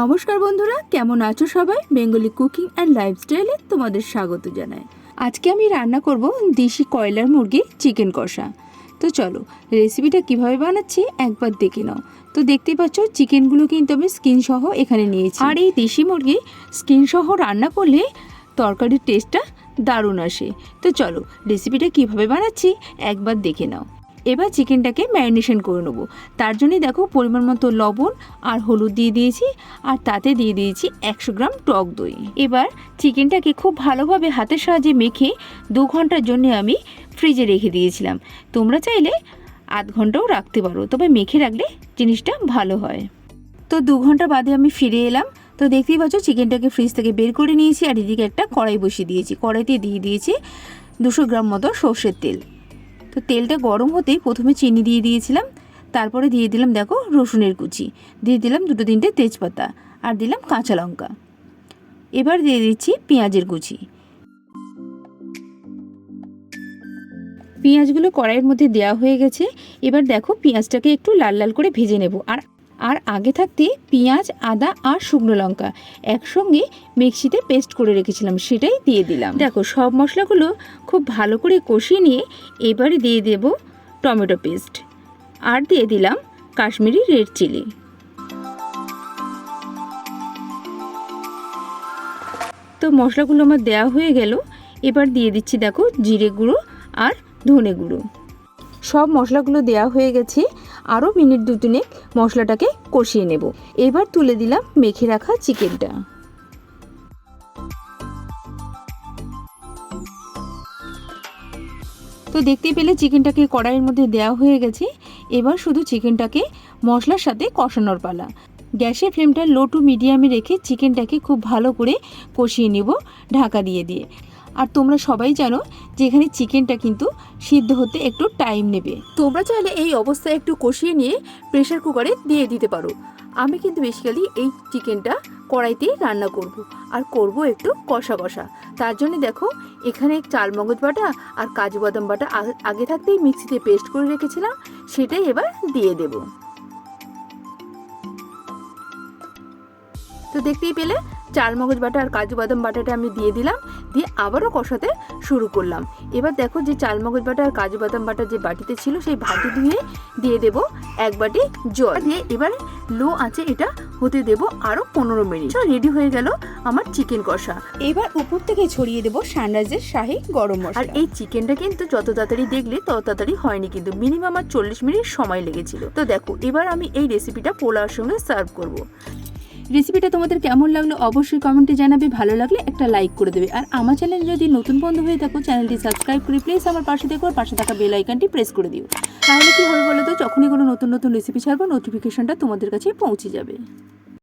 নমস্কার বন্ধুরা, কেমন আছো সবাই? বেঙ্গলি কুকিং অ্যান্ড লাইফস্টাইলে তোমাদের স্বাগত জানাই। আজকে আমি রান্না করব দেশি কয়লার মুরগি চিকেন কষা। তো চলো, রেসিপিটা কীভাবে বানাচ্ছি একবার দেখে নাও। তো দেখতেই পাচ্ছ, চিকেনগুলো কিন্তু আমি স্কিন সহ এখানে নিয়েছি। আর এই দেশি মুরগি স্কিন সহ রান্না করলে তরকারির টেস্টটা দারুণ আসে। তো চলো, রেসিপিটা কীভাবে বানাচ্ছি একবার দেখে নাও। এবার চিকেনটাকে ম্যারিনেশন করে নেব। তার জন্যই দেখো পরিমাণ মতো লবণ আর হলুদ দিয়ে দিয়েছি আর তাতে দিয়ে দিয়েছি একশো গ্রাম টক দই। এবার চিকেনটাকে খুব ভালোভাবে হাতের সাহায্যে মেখে দু ঘণ্টার জন্য আমি ফ্রিজে রেখে দিয়েছিলাম। তোমরা চাইলে আধ ঘন্টাও রাখতে পারো, তবে মেখে রাখলে জিনিসটা ভালো হয়। তো দু ঘণ্টা বাদে আমি ফিরে এলাম। তো দেখতেই পাচ্ছ চিকেনটাকে ফ্রিজ থেকে বের করে নিয়েছি আর এদিকে একটা কড়াই বসিয়ে দিয়েছি। কড়াইতে দিয়ে দিয়েছি দুশো গ্রাম মতো সর্ষের তেল। তো তেলটা গরম হতেই প্রথমে চিনি দিয়ে দিয়েছিলাম, তারপরে দিয়ে দিলাম দেখো রসুনের কুচি, দিয়ে দিলাম দুটো তিনটে তেজপাতা আর দিলাম কাঁচা লঙ্কা। এবার দিয়ে দিচ্ছি পেঁয়াজের কুচি। পেঁয়াজগুলো কড়াইয়ের মধ্যে দেওয়া হয়ে গেছে, এবার দেখো পেঁয়াজটাকে একটু লাল লাল করে ভেজে নেব আর আর আগে থাকতে পেঁয়াজ, আদা আর শুকনো লঙ্কা একসঙ্গে মিক্সিতে পেস্ট করে রেখেছিলাম, সেটাই দিয়ে দিলাম। দেখো, সব মশলাগুলো খুব ভালো করে কষিয়ে নিয়ে এবারে দিয়ে দেব টমেটো পেস্ট আর দিয়ে দিলাম কাশ্মীরি রেড চিলি। তো মশলাগুলো আমার দেওয়া হয়ে গেল, এবার দিয়ে দিচ্ছি দেখো জিরে গুঁড়ো আর ধনে গুঁড়ো। সব মশলাগুলো দেওয়া হয়ে গেছে আরও মিনিট দু তিনেক মশলাটাকে কষিয়ে নেব। এবার তুলে দিলাম মেখে রাখা চিকেনটা। তো দেখতে পেলে চিকেনটাকে কড়াইয়ের মধ্যে দেওয়া হয়ে গেছে। এবার শুধু চিকেনটাকে মশলার সাথে কষানোর পালা। গ্যাসের ফ্লেমটা লো টু মিডিয়ামে রেখে চিকেনটাকে খুব ভালো করে কষিয়ে নেব ঢাকা দিয়ে দিয়ে। আর তোমরা সবাই জানো যে এখানে চিকেনটা কিন্তু সিদ্ধ হতে একটু টাইম নেবে। তোমরা চাইলে এই অবস্থায় একটু কষিয়ে নিয়ে প্রেশার কুকারে দিয়ে দিতে পারো। আমি কিন্তু বেসিক্যালি এই চিকেনটা কড়াইতেই রান্না করব আর করব একটু কষা কষা। তার জন্য দেখো, এখানে চাল মগজ বাটা আর কাজু বাদাম বাটা আগে থাকতেই মিক্সিতে পেস্ট করে রেখেছিলাম, সেটাই এবার দিয়ে দেব। তো দেখতেই পেলে? চাল মগজ বাটা আর কাজু বাদাম বাটাটা আমি দিয়ে দিলাম, দিয়ে আবারও কষাতে শুরু করলাম। এবার দেখো যে চাল মগজ বাটা আর কাজু বাদাম বাটা যে বাটিতে ছিল, সেই বাটি ধুয়ে দিয়ে দেব এক বাটি জল। দিয়ে এবার লো আছে এটা হতে দেব আরও পনেরো মিনিট। রেডি হয়ে গেল আমার চিকেন কষা। এবার উপর থেকে ছড়িয়ে দেবো সানরাইজের শাহী গরম মশলা। আর এই চিকেনটা কিন্তু যত তাড়াতাড়ি দেখলে তত তাড়াতাড়ি হয়নি, কিন্তু মিনিমাম আমার চল্লিশ মিনিট সময় লেগেছিল। তো দেখো, এবার আমি এই রেসিপিটা পোলাওর সঙ্গে সার্ভ করব। রেসিপিটা তোমাদের কেমন লাগল অবশ্যই কমেন্টে জানাবে। ভালো লাগলে একটা লাইক করে দেবে। আর আমার চ্যানেল যদি নতুন বন্ধু হয়ে থাকো চ্যানেলটি সাবস্ক্রাইব করে প্লিজ আমার পাশে দেখো আর পাশে থাকা বেলাইকানটি প্রেস করে দিও। তাহলে কী হবে বলো তো? যখনই কোনো নতুন নতুন রেসিপি ছাড়বো নোটিফিকেশনটা তোমাদের কাছে পৌঁছে যাবে।